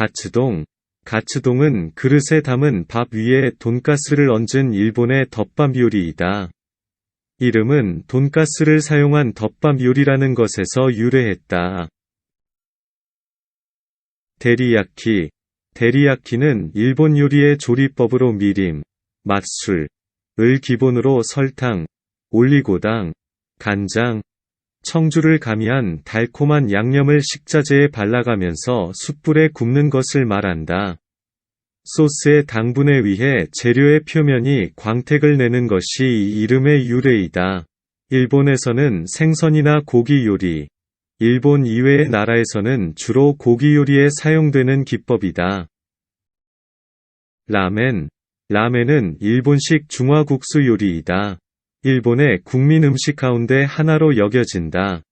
가츠동. 가츠동은 그릇에 담은 밥 위에 돈가스를 얹은 일본의 덮밥 요리이다. 이름은 돈가스를 사용한 덮밥 요리라는 것에서 유래했다. 데리야키. 데리야키는 일본 요리의 조리법으로 미림, 맛술, 을 기본으로 설탕, 올리고당, 간장, 청주를 가미한 달콤한 양념을 식자재에 발라가면서 숯불에 굽는 것을 말한다. 소스의 당분에 의해 재료의 표면이 광택을 내는 것이 이 이름의 유래이다. 일본에서는 생선이나 고기 요리, 일본 이외의 나라에서는 주로 고기 요리에 사용되는 기법이다. 라멘 라멘은 일본식 중화국수 요리이다. 일본의 국민 음식 가운데 하나로 여겨진다.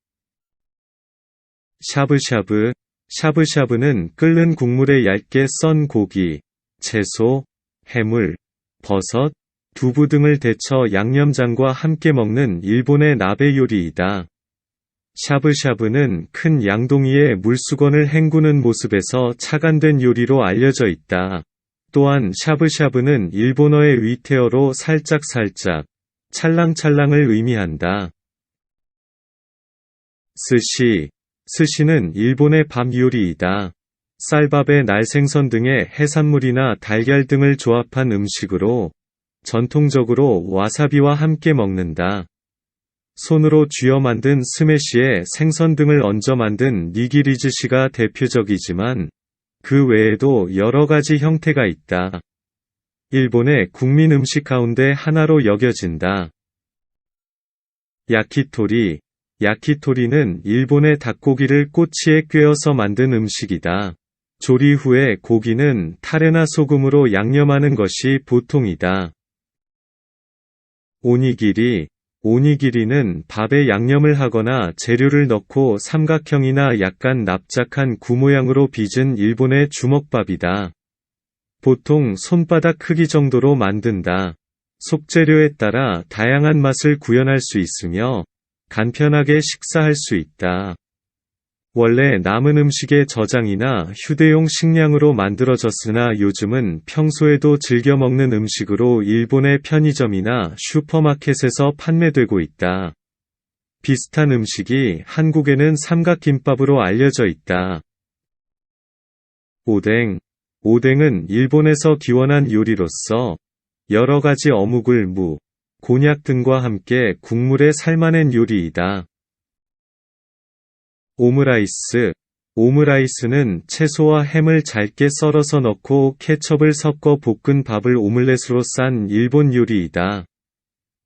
샤브샤브 샤브샤브는 끓는 국물에 얇게 썬 고기, 채소, 해물, 버섯, 두부 등을 데쳐 양념장과 함께 먹는 일본의 나베 요리이다. 샤브샤브는 큰 양동이에 물수건을 헹구는 모습에서 착안된 요리로 알려져 있다. 또한 샤브샤브는 일본어의 위태어로 살짝살짝, 찰랑찰랑을 의미한다. 스시 스시는 일본의 밥 요리이다. 쌀밥에 날생선 등의 해산물이나 달걀 등을 조합한 음식으로 전통적으로 와사비와 함께 먹는다. 손으로 쥐어 만든 스매시에 생선 등을 얹어 만든 니기리즈시가 대표적이지만 그 외에도 여러 가지 형태가 있다. 일본의 국민 음식 가운데 하나로 여겨진다. 야키토리 야키토리는 일본의 닭고기를 꼬치에 꿰어서 만든 음식이다. 조리 후에 고기는 타레나 소금으로 양념하는 것이 보통이다. 오니기리 오니기리는 밥에 양념을 하거나 재료를 넣고 삼각형이나 약간 납작한 구 모양으로 빚은 일본의 주먹밥이다. 보통 손바닥 크기 정도로 만든다. 속재료에 따라 다양한 맛을 구현할 수 있으며 간편하게 식사할 수 있다. 원래 남은 음식의 저장이나 휴대용 식량으로 만들어졌으나 요즘은 평소에도 즐겨 먹는 음식으로 일본의 편의점이나 슈퍼마켓에서 판매되고 있다. 비슷한 음식이 한국에는 삼각김밥으로 알려져 있다. 오뎅. 오뎅은 일본에서 기원한 요리로서 여러 가지 어묵을 무, 곤약 등과 함께 국물에 삶아낸 요리이다. 오므라이스 오므라이스는 채소와 햄을 잘게 썰어서 넣고 케첩을 섞어 볶은 밥을 오믈렛으로 싼 일본 요리이다.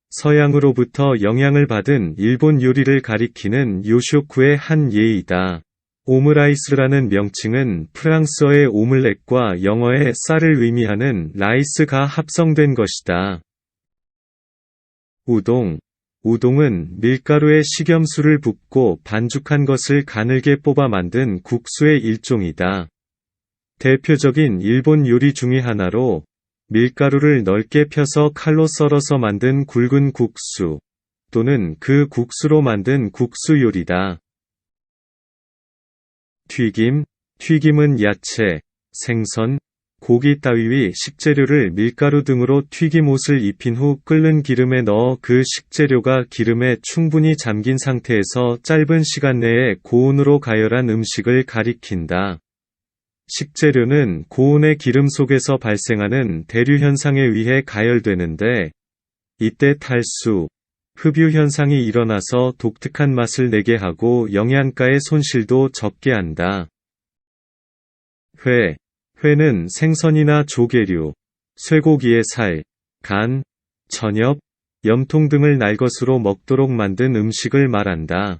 서양으로부터 영향을 받은 일본 요리를 가리키는 요쇼쿠의 한 예이다. 오므라이스라는 명칭은 프랑스어의 오믈렛과 영어의 쌀을 의미하는 라이스가 합성된 것이다. 우동 우동은 밀가루에 식염수를 붓고 반죽한 것을 가늘게 뽑아 만든 국수의 일종이다. 대표적인 일본 요리 중의 하나로 밀가루를 넓게 펴서 칼로 썰어서 만든 굵은 국수 또는 그 국수로 만든 국수 요리다. 튀김, 튀김은 야채, 생선, 고기 따위의 식재료를 밀가루 등으로 튀김옷을 입힌 후 끓는 기름에 넣어 그 식재료가 기름에 충분히 잠긴 상태에서 짧은 시간 내에 고온으로 가열한 음식을 가리킨다. 식재료는 고온의 기름 속에서 발생하는 대류 현상에 의해 가열되는데 이때 탈수, 흡유 현상이 일어나서 독특한 맛을 내게 하고 영양가의 손실도 적게 한다. 회 회는 생선이나 조개류, 쇠고기의 살, 간, 천엽, 염통 등을 날 것으로 먹도록 만든 음식을 말한다.